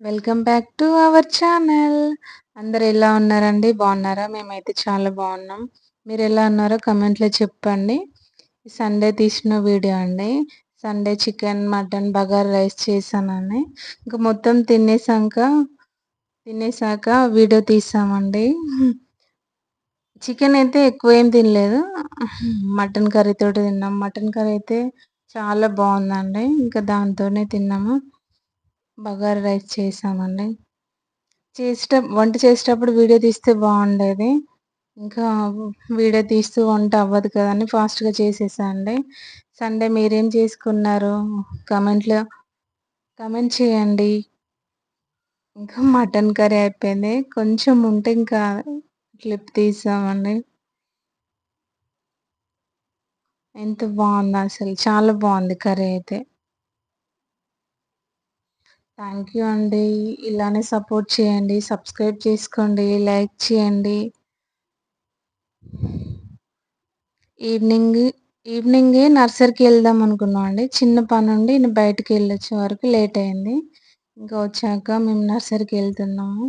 Welcome back to our channel. అందరు ఎలా ఉన్నారండి? బాగున్నారా? మేమైతే చాలా బాగున్నాం. మీరు ఎలా ఉన్నారో కమెంట్లో చెప్పండి. సండే తీసిన వీడియో అండి. Sunday chicken mutton bagar rice చేశానని. ఇంకా మొత్తం తినేసాక తినేసాక వీడియో తీసామండి. చికెన్ అయితే ఎక్కువ ఏం తినలేదు. మటన్ కర్రీతో తిన్నాం. మటన్ కర్రీ అయితే చాలా బాగుందండి. ఇంకా దాంతోనే తిన్నాము. బగారా రైస్ చేసామండి. చేసేట వంట చేసేటప్పుడు వీడియో తీస్తే బాగుండేది. ఇంకా వీడియో తీస్తూ వంట అవ్వదు కదండి ఫాస్ట్గా చేసేసండి సండే మీరేం చేసుకున్నారు? కమెంట్లో కమెంట్ చేయండి. ఇంకా మటన్ కర్రీ అయిపోయింది. కొంచెం ఉంటే ఇంకా క్లిప్ తీసామండి. ఎంత బాగుంది అసలు. చాలా బాగుంది కర్రీ అయితే. థ్యాంక్ యూ అండి. ఇలానే సపోర్ట్ చేయండి. సబ్స్క్రైబ్ చేసుకోండి. లైక్ చేయండి. ఈవినింగ్ ఈవినింగే నర్సరీకి వెళ్దాం అనుకున్నాం అండి. చిన్న పని ఉండి బయటకు వెళ్ళొచ్చే వరకు లేట్ అయింది. ఇంకా వచ్చాక మేము నర్సరీకి వెళ్తున్నాము.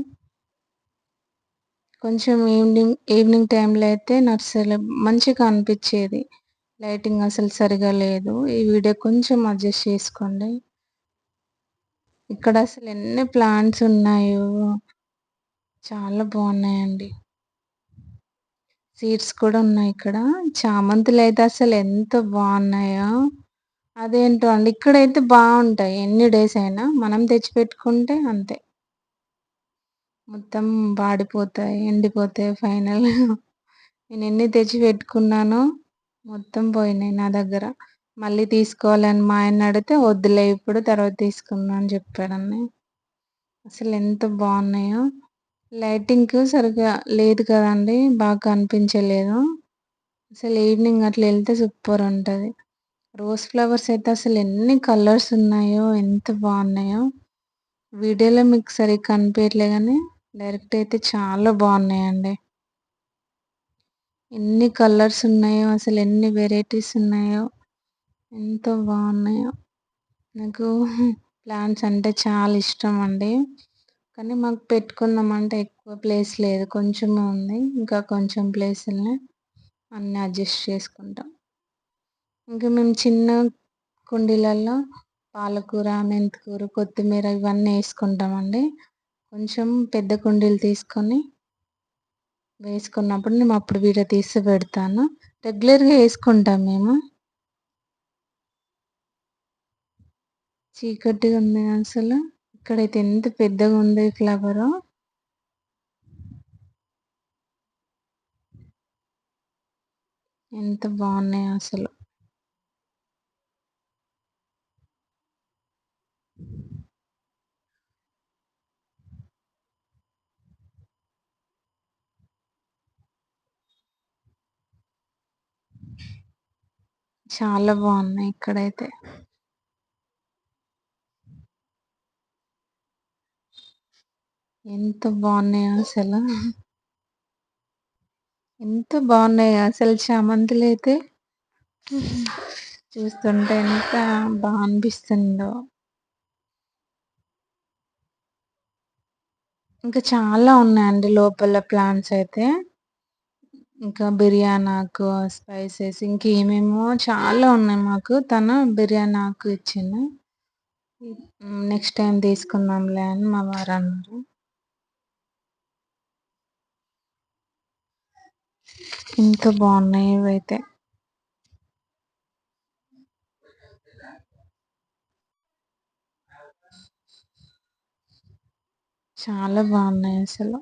కొంచెం ఈవినింగ్ ఈవినింగ్ టైంలో అయితే నర్సరీలో మంచిగా అనిపించేది. లైటింగ్ అసలు సరిగా లేదు. ఈ వీడియో కొంచెం అడ్జస్ట్ చేసుకోండి. ఇక్కడ అసలు ఎన్ని ప్లాంట్స్ ఉన్నాయో. చాలా బాగున్నాయండి. సీడ్స్ కూడా ఉన్నాయి ఇక్కడ. చామంతులు అయితే అసలు ఎంత బాగున్నాయో. అదేంటో అండి ఇక్కడైతే బాగుంటాయి. ఎన్ని డేస్ అయినా మనం తెచ్చిపెట్టుకుంటే అంతే. మొత్తం వాడిపోతాయి ఎండిపోతాయి ఫైనల్. నేను ఎన్ని తెచ్చి పెట్టుకున్నానో మొత్తం పోయినాయి నా దగ్గర. మళ్ళీ తీసుకోవాలని మా ఆయన అడిగితే వద్దులే ఇప్పుడు తర్వాత తీసుకుందాం అని చెప్పాడండి అసలు ఎంత బాగున్నాయో. లైటింగ్ సరిగ్గా లేదు కదండి బాగా కనిపించలేదు. అసలు ఈవినింగ్ అట్లా వెళ్తే సూపర్ ఉంటుంది. రోజ్ ఫ్లవర్స్ అయితే అసలు ఎన్ని కలర్స్ ఉన్నాయో ఎంత బాగున్నాయో. వీడియోలో మీకు సరిగ్గా కనిపించట్లే కానీ డైరెక్ట్ అయితే చాలా బాగున్నాయండి. ఎన్ని కలర్స్ ఉన్నాయో అసలు ఎన్ని వెరైటీస్ ఉన్నాయో. ఎంతో బాగున్నాయో. నాకు ప్లాంట్స్ అంటే చాలా ఇష్టం అండి. కానీ మాకు పెట్టుకుందాం అంటే ఎక్కువ ప్లేస్ లేదు. కొంచెమే ఉంది. ఇంకా కొంచెం ప్లేస్ని అన్నీ అడ్జస్ట్ చేసుకుంటాం. ఇంకా మేము చిన్న కుండీలలో పాలకూర మెంతికూర కొత్తిమీర ఇవన్నీ వేసుకుంటామండి. కొంచెం పెద్ద కుండీలు తీసుకొని వేసుకున్నప్పుడు నేను అప్పుడు వీడియో తీసి పెడతాను. రెగ్యులర్గా వేసుకుంటాం మేము. చీకటిగా ఉంది అసలు. ఇక్కడైతే ఎంత పెద్దగా ఉంది ఫ్లవర్. ఎంత బాగున్నాయి అసలు. చాలా బాగున్నాయి ఇక్కడైతే. ఎంత బాగున్నాయో అసలు? ఎంత బాగున్నాయో అసలు చామంతులు అయితే? చూస్తుంటే ఎంత బాగా అనిపిస్తుందో. ఇంకా చాలా ఉన్నాయండి లోపల ప్లాంట్స్ అయితే. ఇంకా బిర్యానీ ఆకు స్పైసెస్ ఇంకేమేమో చాలా ఉన్నాయి మాకు. తను బిర్యానీ ఆకు ఇచ్చింది. నెక్స్ట్ టైం తీసుకుందాంలే అని మా వారు అన్నారు. ఎంత బాగున్నాయి ఇవైతే. చాలా బాగున్నాయి అసలు.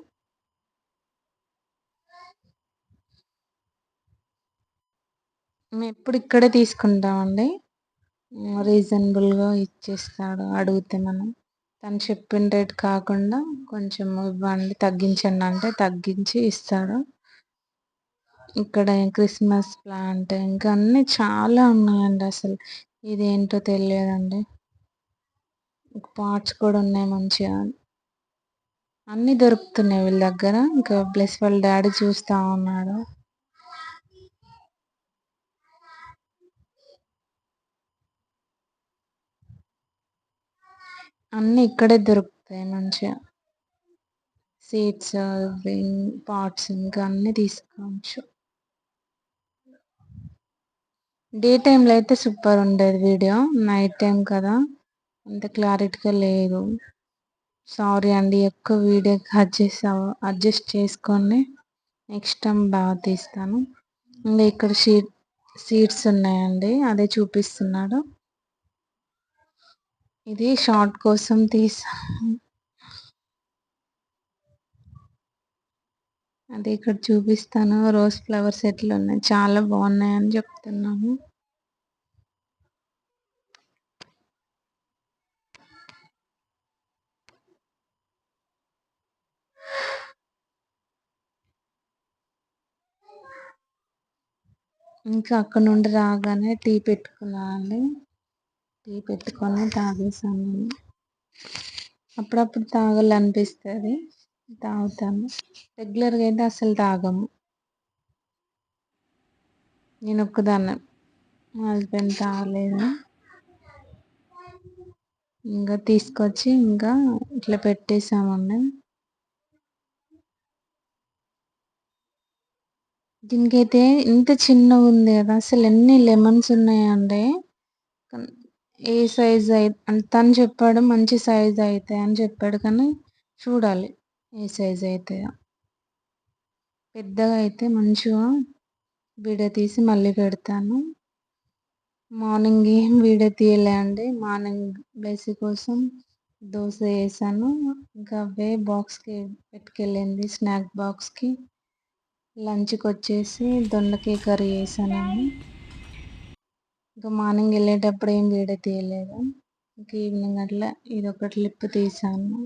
మేము ఎప్పుడు ఇక్కడే తీసుకుంటామండి. రీజనబుల్గా ఇచ్చేస్తాడు అడిగితే మనం. తను చెప్పిన రేట్ కాకుండా కొంచెం ఇవ్వండి తగ్గించండి అంటే తగ్గించి ఇస్తాడు. ఇక్కడ క్రిస్మస్ ప్లాంట్ ఇంకా అన్ని చాలా ఉన్నాయండి అసలు. ఇదేంటో తెలియదండి. పార్ట్స్ కూడా ఉన్నాయి మంచిగా. అన్నీ దొరుకుతున్నాయి వీళ్ళ దగ్గర. ఇంకా ప్లస్ వాళ్ళ డాడీ చూస్తూ ఉన్నాడు. అన్నీ ఇక్కడే దొరుకుతాయి మంచిగా. సీడ్స్ పాట్స్ ఇంకా అన్నీ తీసుకోవచ్చు. డే టైంలో అయితే సూపర్ ఉండేది వీడియో. నైట్ టైం కదా. అంత క్లారిటీగా లేదు. సారీ అండి ఎక్కువ వీడియో అడ్జస్ట్ అడ్జస్ట్ చేసుకోండి. నెక్స్ట్ టైం బాగా తీస్తాను. ఇంకా ఇక్కడ షీట్ సీడ్స్ ఉన్నాయండి అదే చూపిస్తున్నాడు. ఇది షార్ట్ కోసం తీసాను అదే ఇక్కడ చూపిస్తాను. రోజ్ ఫ్లవర్స్ ఎట్లా ఉన్నాయి. చాలా బాగున్నాయని చెప్తున్నాము ఇంకా అక్కడ నుండి రాగానే టీ పెట్టుకున్నానండి టీ పెట్టుకొని తాగేసాను అప్పుడప్పుడు తాగాలనిపిస్తుంది. తాగుతాను. రెగ్యులర్గా అయితే అసలు తాగము. నేను ఒక్కదాన్ని. మా హస్బెండ్ తాగలేదు. ఇంకా తీసుకొచ్చి ఇంకా ఇట్లా పెట్టేసామండి. దీనికైతే ఇంత చిన్నగా ఉంది కదా అసలు ఎన్ని లెమన్స్ ఉన్నాయండి ఏ సైజ్ అయితే తను చెప్పాడు మంచి సైజ్ అవుతాయి అని చెప్పాడు కానీ చూడాలి ఏ సైజ్ అవుతాయో పెద్దగా అయితే మంచిగా వీడియో తీసి మళ్ళీ పెడతాను. మార్నింగ్ ఏం వీడియో తీయలే అండి మార్నింగ్ బేసి కోసం దోశ వేసాను. ఇంకా అవే బాక్స్కి పెట్టుకెళ్ళింది స్నాక్ బాక్స్కి లంచ్కి వచ్చేసి దొండకాయ కర్రీ చేశానండి. ఇంకా మార్నింగ్ వెళ్ళేటప్పుడు ఏం వీడియో తీయలేదు. ఇంకా ఈవినింగ్ అట్లా ఇది ఒకటి క్లిప్ తీసాను.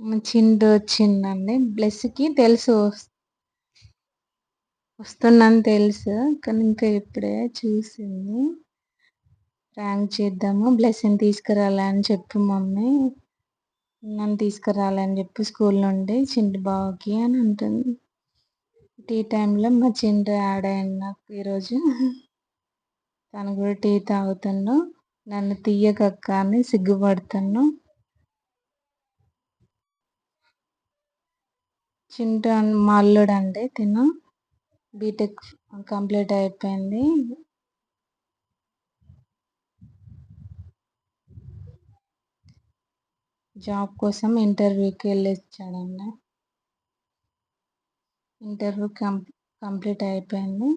చిండు వచ్చిందండి బ్లెస్కి తెలుసు. వస్తున్నాను తెలుసు. కానీ ఇంకా ఇప్పుడే చూసింది. ర్యాంక్ చేద్దాము. బ్లెస్సింగ్ తీసుకురాలని చెప్పు మమ్మీ. నన్ను తీసుకురాలని చెప్పి స్కూల్ నుండి. చిండు బావకి అని అంటుంది. టీ టైంలో మా చిండు యాడ్ అయ్యాను నాకు ఈరోజు. తను కూడా టీ తాగుతున్నాను నన్ను తీయకక్క అని సిగ్గుపడుతున్నాను చింటు మా అల్లుడు అండి తిను. బీటెక్ కంప్లీట్ అయిపోయింది. జాబ్ కోసం ఇంటర్వ్యూకి వెళ్ళి వచ్చాడండి ఇంటర్వ్యూ కం కంప్లీట్ అయిపోయింది.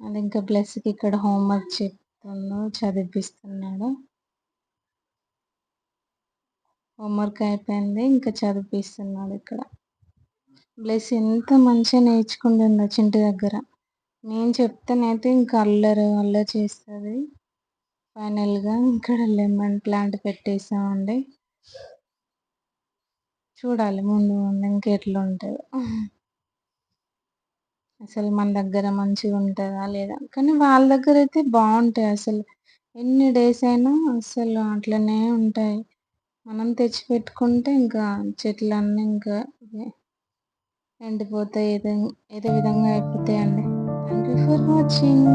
అది ఇంకా ప్లస్కి ఇక్కడ హోంవర్క్ చెప్తున్నాడు చదివిపిస్తున్నాడు. హోంవర్క్ అయిపోయింది. ఇంకా చదివిస్తున్నాడు ఇక్కడ. బ్లెస్ ఎంత మంచిగా నేర్చుకుంటుందో చింటి దగ్గర. నేను చెప్తానైతే ఇంకా అల్లరు అల్లరి చేస్తుంది. ఫైనల్గా ఇక్కడ లెమన్ ప్లాంట్ పెట్టేసామండి చూడాలి ముందు ముందు ఇంకెట్లా ఉంటుందో. అసలు మన దగ్గర మంచిగా ఉంటుందా లేదా? కానీ వాళ్ళ దగ్గర అయితే బాగుంటాయి అసలు. ఎన్ని డేస్ అయినా అసలు అట్లనే ఉంటాయి. మనం తెచ్చిపెట్టుకుంటే ఇంకా చెట్లన్నీ ఇంకా ఎండిపోతాయి ఏదో ఏదో విధంగా అయిపోతాయండి. Thank you for watching